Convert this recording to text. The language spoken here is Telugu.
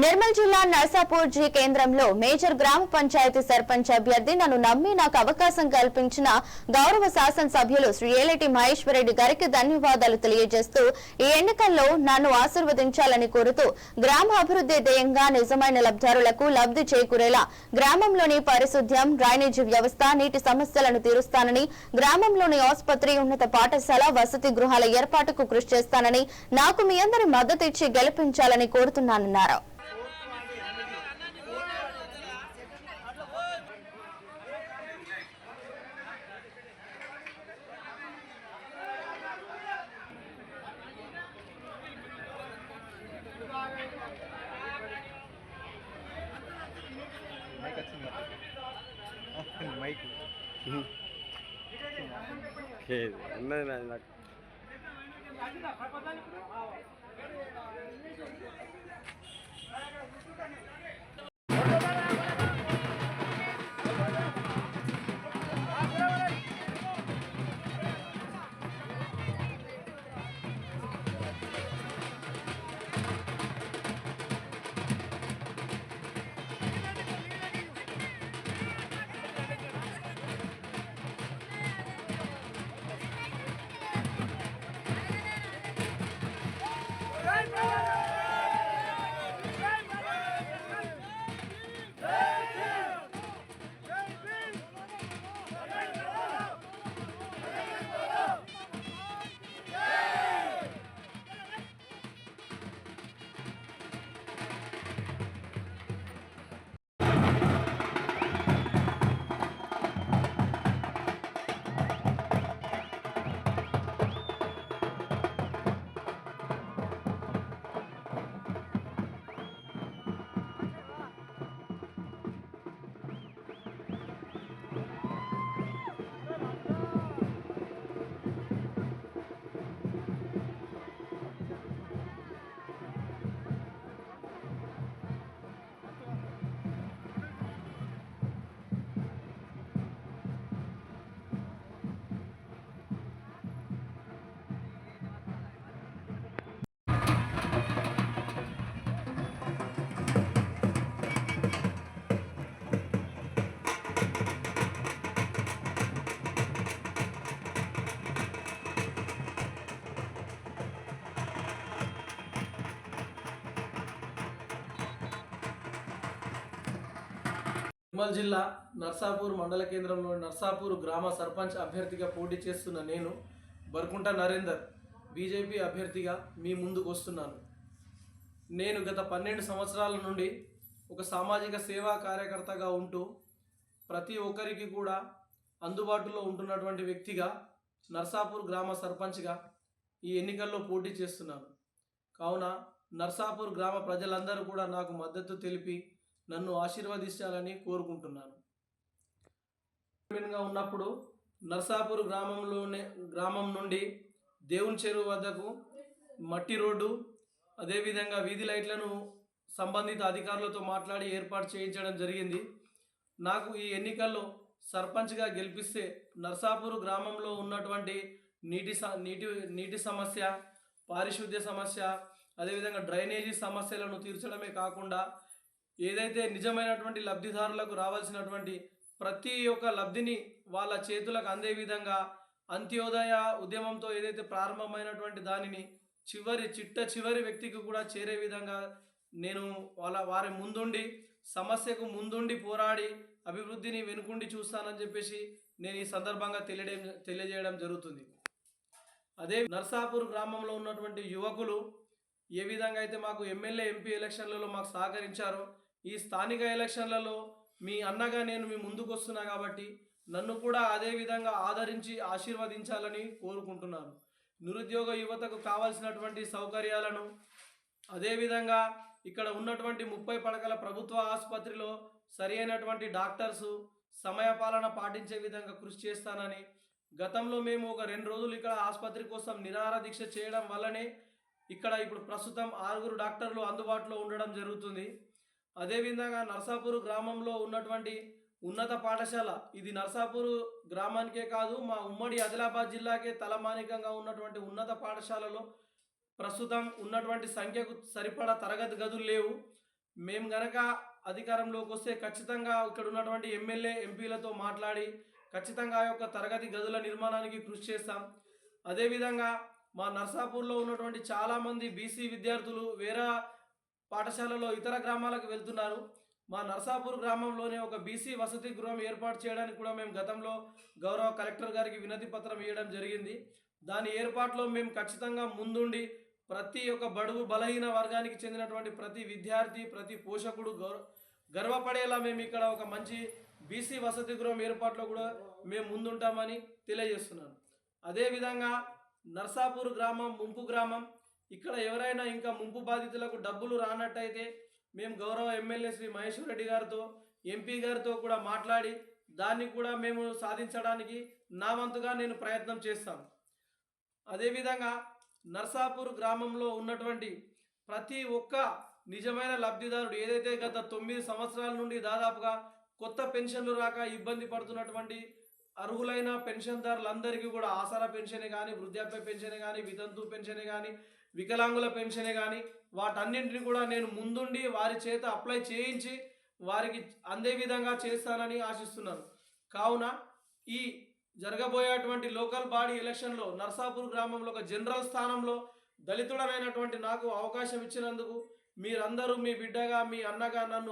నిర్మల్ జిల్లా నర్సాపూర్ జీ కేంద్రంలో మేజర్ గ్రామ పంచాయతీ సర్పంచ్ అభ్యర్థి నన్ను నమ్మి నాకు అవకాశం కల్పించిన గౌరవ శాసనసభ్యులు శ్రీ ఏలేటి మహేశ్వరరెడ్డి గారికి ధన్యవాదాలు తెలియజేస్తూ ఈ ఎన్నికల్లో నన్ను ఆశీర్వదించాలని కోరుతూ గ్రామ అభివృద్ధి ధ్యేయంగా నిజమైన లబ్దారులకు లబ్ధి చేకూరేలా గ్రామంలోని పారిశుద్ధ్యం డ్రైనేజీ వ్యవస్థ నీటి సమస్యలను తీరుస్తానని గ్రామంలోని ఆసుపత్రి ఉన్నత పాఠశాల వసతి గృహాల ఏర్పాటుకు కృషి చేస్తానని నాకు మీ అందరి మద్దతు ఇచ్చి గెలిపించాలని కోరుతున్నానన్నారు. మైక్ ఏది ఉన్నది నాది నాకు నిర్మల్ జిల్లా నర్సాపూర్ మండల కేంద్రంలోని నర్సాపూర్ గ్రామ సర్పంచ్ అభ్యర్థిగా పోటీ చేస్తున్న నేను బర్కుంట నరేందర్ బీజేపీ అభ్యర్థిగా మీ ముందుకు వస్తున్నాను. నేను గత పన్నెండు సంవత్సరాల నుండి ఒక సామాజిక సేవా కార్యకర్తగా ఉంటూ ప్రతి ఒక్కరికి కూడా అందుబాటులో ఉంటున్నటువంటి వ్యక్తిగా నర్సాపూర్ గ్రామ సర్పంచ్గా ఈ ఎన్నికల్లో పోటీ చేస్తున్నాను. కావున నర్సాపూర్ గ్రామ ప్రజలందరూ కూడా నాకు మద్దతు తెలిపి నన్ను ఆశీర్వదించాలని కోరుకుంటున్నాను. చైర్మన్గా ఉన్నప్పుడు నర్సాపూర్ గ్రామంలోనే గ్రామం నుండి దేవుని చెరువు వద్దకు మట్టి రోడ్డు అదేవిధంగా వీధి లైట్లను సంబంధిత అధికారులతో మాట్లాడి ఏర్పాటు చేయించడం జరిగింది. నాకు ఈ ఎన్నికల్లో సర్పంచ్గా గెలిపిస్తే నర్సాపూర్ గ్రామంలో ఉన్నటువంటి నీటి స నీటి నీటి సమస్య పారిశుద్ధ్య సమస్య అదేవిధంగా డ్రైనేజీ సమస్యలను తీర్చడమే కాకుండా ఏదైతే నిజమైనటువంటి లబ్ధిదారులకు రావాల్సినటువంటి ప్రతి ఒక్క లబ్ధిని వాళ్ళ చేతులకు అందే విధంగా అంత్యోదయ ఉద్యమంతో ఏదైతే ప్రారంభమైనటువంటి దానిని చివరి చిట్ట చివరి వ్యక్తికి కూడా చేరే విధంగా నేను వాళ్ళ వారి ముందుండి సమస్యకు ముందుండి పోరాడి అభివృద్ధిని వెనుకుండి చూస్తానని చెప్పేసి నేను ఈ సందర్భంగా తెలియడం తెలియజేయడం జరుగుతుంది. అదే నర్సాపూర్ గ్రామంలో ఉన్నటువంటి యువకులు ఏ విధంగా అయితే మాకు ఎమ్మెల్యే ఎంపీ ఎలక్షన్లలో మాకు సహకరించారో ఈ స్థానిక ఎలక్షన్లలో మీ అన్నగా నేను మీ ముందుకు వస్తున్నా కాబట్టి నన్ను కూడా అదే విధంగా ఆదరించి ఆశీర్వదించాలని కోరుకుంటున్నాను. నిరుద్యోగ యువతకు కావాల్సినటువంటి సౌకర్యాలను అదేవిధంగా ఇక్కడ ఉన్నటువంటి ముప్పై పడకల ప్రభుత్వ ఆసుపత్రిలో సరి అయినటువంటి డాక్టర్సు సమయపాలన పాటించే విధంగా కృషి చేస్తానని గతంలో మేము ఒక రెండు రోజులు ఇక్కడ ఆసుపత్రి కోసం నిరాహార దీక్ష చేయడం వల్లనే ఇక్కడ ఇప్పుడు ప్రస్తుతం ఆరుగురు డాక్టర్లు అందుబాటులో ఉండడం జరుగుతుంది. అదేవిధంగా నర్సాపూర్ గ్రామంలో ఉన్నటువంటి ఉన్నత పాఠశాల ఇది నర్సాపూర్ గ్రామానికే కాదు మా ఉమ్మడి ఆదిలాబాద్ జిల్లాకే తలమానికంగా ఉన్నటువంటి ఉన్నత పాఠశాలలో ప్రస్తుతం ఉన్నటువంటి సంఖ్యకు సరిపడా తరగతి గదులు లేవు. మేము గనక అధికారంలోకి వస్తే ఖచ్చితంగా ఇక్కడ ఉన్నటువంటి ఎమ్మెల్యే ఎంపీలతో మాట్లాడి ఖచ్చితంగా ఆ యొక్క తరగతి గదుల నిర్మాణానికి కృషి చేస్తాం. అదేవిధంగా మా నర్సాపూర్లో ఉన్నటువంటి చాలామంది బీసీ విద్యార్థులు వేరే పాఠశాలలో ఇతర గ్రామాలకు వెళ్తున్నారు. మా నర్సాపూర్ గ్రామంలోనే ఒక బీసీ వసతి గృహం ఏర్పాటు చేయడానికి కూడా మేము గతంలో గౌరవ కలెక్టర్ గారికి వినతి పత్రం ఇవ్వడం జరిగింది. దాని ఏర్పాటులో మేము ఖచ్చితంగా ముందుండి ప్రతి ఒక్క బడుగు బలహీన వర్గానికి చెందినటువంటి ప్రతి విద్యార్థి ప్రతి పోషకుడు గౌరవ గర్వపడేలా మేము ఇక్కడ ఒక మంచి బీసీ వసతి గృహం ఏర్పాట్లో కూడా మేము ముందుంటామని తెలియజేస్తున్నాను. అదేవిధంగా నర్సాపూర్ గ్రామం ముంపు గ్రామం ఇక్కడ ఎవరైనా ఇంకా ముంపు బాధితులకు డబ్బులు రానట్టయితే మేము గౌరవ ఎమ్మెల్యే శ్రీ మహేశ్వర్ రెడ్డి గారితో ఎంపీ గారితో కూడా మాట్లాడి దాన్ని కూడా మేము సాధించడానికి నా వంతుగా నేను ప్రయత్నం చేస్తాను. అదేవిధంగా నర్సాపూర్ గ్రామంలో ఉన్నటువంటి ప్రతి ఒక్క నిజమైన లబ్ధిదారుడు ఏదైతే గత తొమ్మిది సంవత్సరాల నుండి దాదాపుగా కొత్త పెన్షన్లు రాక ఇబ్బంది పడుతున్నటువంటి అర్హులైన పెన్షన్దారులందరికీ కూడా ఆసరా పెన్షన్ కానీ వృద్ధాప్య పెన్షన్ కానీ వితంతు పెన్షన్ కానీ వికలాంగుల పెన్షనే కానీ వాటన్నింటిని కూడా నేను ముందుండి వారి చేత అప్లై చేయించి వారికి అందే విధంగా చేస్తానని ఆశిస్తున్నాను. కావున ఈ జరగబోయేటువంటి లోకల్ బాడీ ఎలక్షన్లో నర్సాపూర్ గ్రామంలో ఒక జనరల్ స్థానంలో దళితుడనైనటువంటి నాకు అవకాశం ఇచ్చినందుకు మీరందరూ మీ బిడ్డగా మీ అన్నగా నన్ను